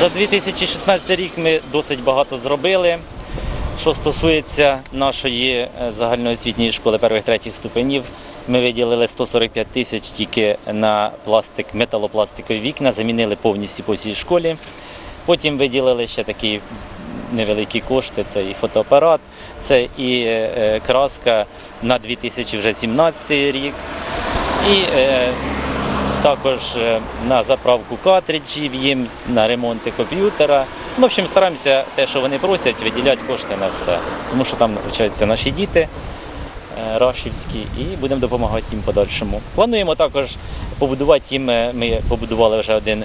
За 2016 рік ми досить багато зробили. Що стосується нашої е, загальноосвітньої школи перших третіх ступенів, ми виділили 145 тисяч тільки на пластик, металопластикові вікна, замінили повністю по всій школі. Потім виділили ще такі невеликі кошти, це і фотоапарат, це і е, е, краска на 2017 рік. І також е, на заправку картриджів їм, на ремонти комп'ютера. Ну, В общем, стараємося те, що вони просять, виділяти кошти на все. Тому що там навчаються наші діти е, рашівські і будемо допомагати їм подальшому. Плануємо також побудувати їм. е, Ми побудували вже один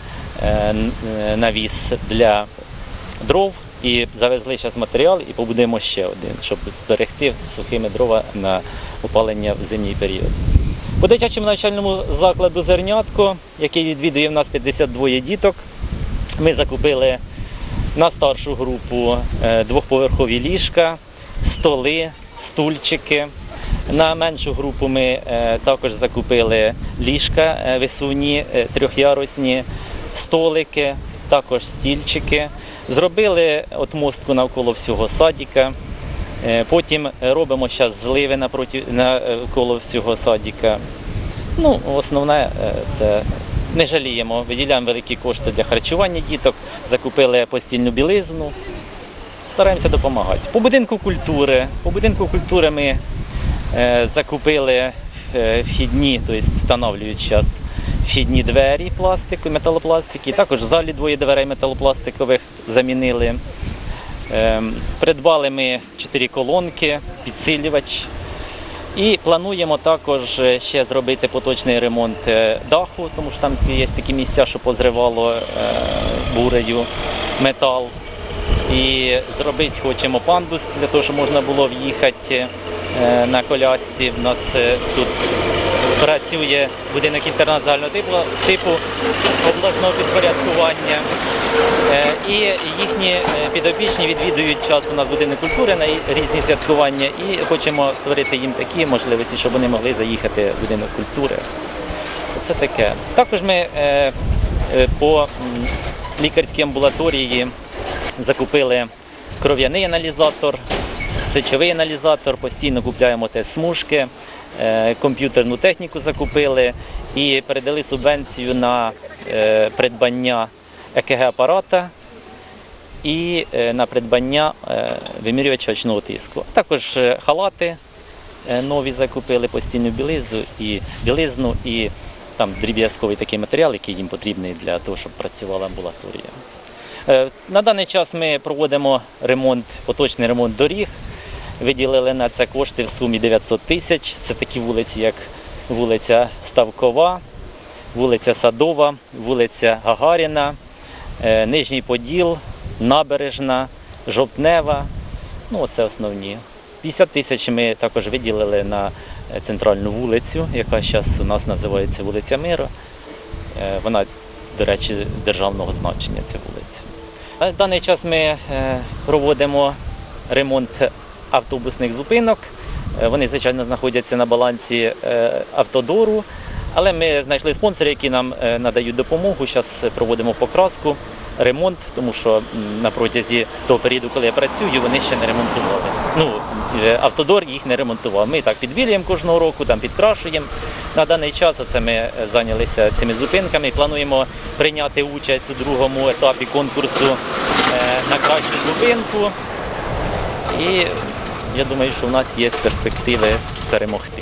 навіс для дров і завезли зараз матеріал і побудуємо ще один, щоб зберегти сухими дрова на опалення в зимній період. По дитячому навчальному закладу Зернятко, який відвідує в нас 52 діток, ми закупили на старшу групу е, двохповерхові ліжка, столи, стульчики. На меншу групу ми е, також закупили ліжка е, висувні, трьохярусні, столики, також стільчики. Зробили отмостку навколо всього садіка. Е, Потім робимо зараз зливи напроти, навколо всього садіка. Ну, основне е, це не жаліємо, виділяємо великі кошти для харчування діток, закупили постільну білизну. Стараємося допомагати. По будинку культури. По будинку культури ми е, закупили е, вхідні, тобто встановлюють зараз вхідні двері пластику, металопластики. Також в залі двоє дверей металопластикових замінили. Ем, Придбали ми чотири колонки, підсилювач. І плануємо також е, ще зробити поточний ремонт е, даху, тому що там є такі місця, що позривало е, бурею метал. І зробити хочемо пандус для того, щоб можна було в'їхати на колясці. У нас тут працює будинок інтернат загального типу, типу обласного підпорядкування. Е, І їхні е, підопічні відвідують часто у нас будинок культури на різні святкування і хочемо створити їм такі можливості, щоб вони могли заїхати в будинок культури. Це таке. Також ми е, по лікарській амбулаторії закупили кров'яний аналізатор, сечовий аналізатор, постійно купляємо те смужки, е, комп'ютерну техніку закупили і передали субвенцію на е, придбання ЕКГ-апарата і е, на придбання вимірювача очного тиску. Також халати нові закупили, постійну білизну і білизну і там дріб'язковий такий матеріал, який їм потрібний для того, щоб працювала амбулаторія. На даний час ми проводимо ремонт, поточний ремонт доріг. Виділили на це кошти в сумі 900 тисяч. Це такі вулиці, як вулиця Ставкова, вулиця Садова, вулиця Гагаріна, е, Нижній Поділ, Набережна, Жовтнева. Ну, це основні. 50 тисяч ми також виділили на е, центральну вулицю, яка зараз у нас називається вулиця Миру. Е, Вона, до речі, державного значення ця вулиця. На даний час ми проводимо ремонт автобусних зупинок. Е, Вони, звичайно, знаходяться на балансі е, автодору, але ми знайшли спонсорів, які нам е, надають допомогу. Зараз проводимо покраску, ремонт, тому що на протязі того періоду, коли я працюю, вони ще не ремонтувалися. Ну, автодор їх не ремонтував. Ми так підбілюємо кожного року, там підкрашуємо. На даний час це ми зайнялися цими зупинками. Плануємо прийняти участь у другому етапі конкурсу на кращу зупинку. І я думаю, що в нас є перспективи перемогти.